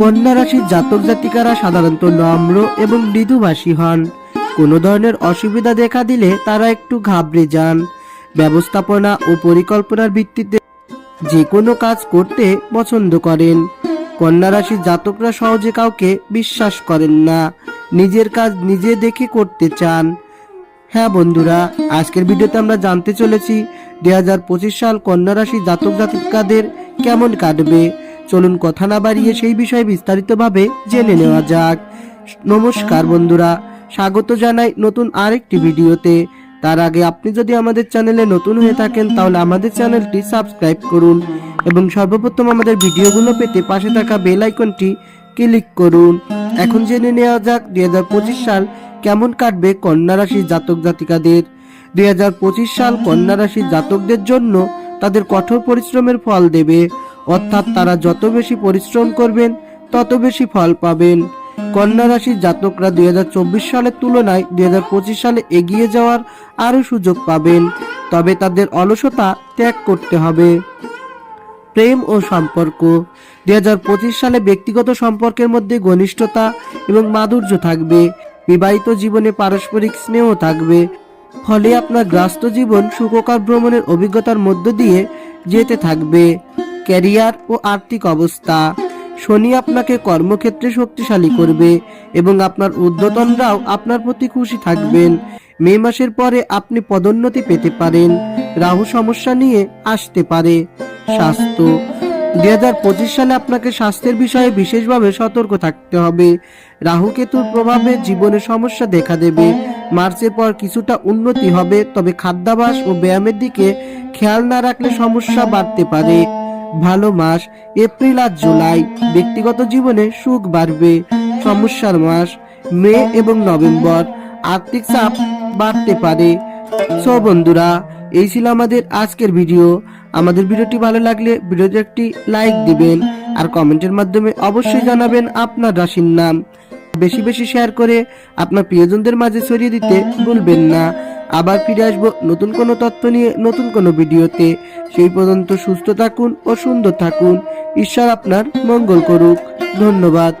কন্যা রাশির জাতক জাতিকারা সাধারণত নম্র এবং মৃদুভাষী হন। কোনো ধরনের অসুবিধা দেখা দিলে তারা একটু ঘাবড়ে যান। ব্যবস্থাপনা ও পরিকল্পনার ভিত্তিতে যে কোনো কাজ করতে পছন্দ করেন। কন্যা রাশির জাতকরা সহজে কাউকে বিশ্বাস করেন না। নিজের কাজ নিজে দেখে করতে চান। হ্যাঁ বন্ধুরা, আজকের ভিডিওতে আমরা জানতে চলেছি, দুই হাজার পঁচিশ সাল কন্যা রাশি জাতক জাতিকাদের কেমন কাটবে। চলুন কথা না বাড়িয়ে সেই বিষয়ে বিস্তারিতভাবে জেনে নেওয়া যাক। নমস্কার বন্ধুরা, স্বাগত জানাই নতুন আরেকটি ভিডিওতে। তার আগে আপনি যদি আমাদের চ্যানেলে নতুন হয়ে থাকেন, তাহলে আমাদের চ্যানেলটি সাবস্ক্রাইব করুন এবং সর্বপ্রথম আমাদের ভিডিওগুলো পেতে পাশে থাকা বেল আইকনটি ক্লিক করুন। এখন জেনে নেওয়া যাক দুই হাজার পঁচিশ সাল কেমন কাটবে কন্যা রাশির জাতক জাতিকাদের। দুই হাজার পঁচিশ সাল কন্যা রাশির জাতকদের জন্য তাদের কঠোর পরিশ্রমের ফল দেবে। অর্থাৎ তারা যত বেশি পরিশ্রম করবেন, তত বেশি ফল পাবেন। কন্যা রাশির জাতকরা দুই সালের তুলনায় দুই সালে এগিয়ে যাওয়ার আরও সুযোগ পাবেন। তবে তাদের অলসতা ত্যাগ করতে হবে। প্রেম ও সম্পর্ক। দুই সালে ব্যক্তিগত সম্পর্কের মধ্যে ঘনিষ্ঠতা এবং মাধুর্য থাকবে। বিবাহিত জীবনে পারস্পরিক স্নেহ থাকবে। ফলে আপনার গ্রাস্ত জীবন সুখকর ভ্রমণের অভিজ্ঞতার মধ্য দিয়ে যেতে থাকবে। ক্যারিয়ার ও আর্থিক অবস্থা। শনি আপনাকে কর্মক্ষেত্রে শক্তিশালী করবে এবং আপনার ঊর্ধ্বতনরাও আপনার প্রতি খুশি থাকবেন। মে মাসের পরে আপনি পদোন্নতি পেতে পারেন। রাহু সমস্যা নিয়ে আসতে পারে। স্বাস্থ্য। দুই হাজার পঁচিশ সালে আপনাকে স্বাস্থ্যের বিষয়ে বিশেষভাবে সতর্ক থাকতে হবে। রাহু কেতুর প্রভাবে জীবনে সমস্যা দেখা দেবে। মার্চের পর কিছুটা উন্নতি হবে, তবে খাদ্যাভ্যাস ও ব্যায়ামের দিকে খেয়াল না রাখলে সমস্যা বাড়তে পারে। ভালো মাস। এপ্রিল আর জুলাই ব্যক্তিগত জীবনে সুখ বাড়বে। সমস্যার মাস, মে এবং নভেম্বর। আর্থিক চাপ বাড়তে পারে। সো বন্ধুরা, এই ছিল আমাদের আজকের ভিডিও। আমাদের ভিডিওটি ভালো লাগলে ভিডিওতে একটি লাইক দিবেন আর কমেন্টের মাধ্যমে অবশ্যই জানাবেন আপনার রাশির নাম। বেশি বেশি শেয়ার করে আপনার প্রিয়জনদের মাঝে ছড়িয়ে দিতে ভুলবেন না। আবার ফিরে আসব নতুন কোনো তথ্য নিয়ে নতুন কোনো ভিডিওতে। সেই পর্যন্ত সুস্থ থাকুন ও সুন্দর থাকুন। ঈশ্বর আপনার মঙ্গল করুক। ধন্যবাদ।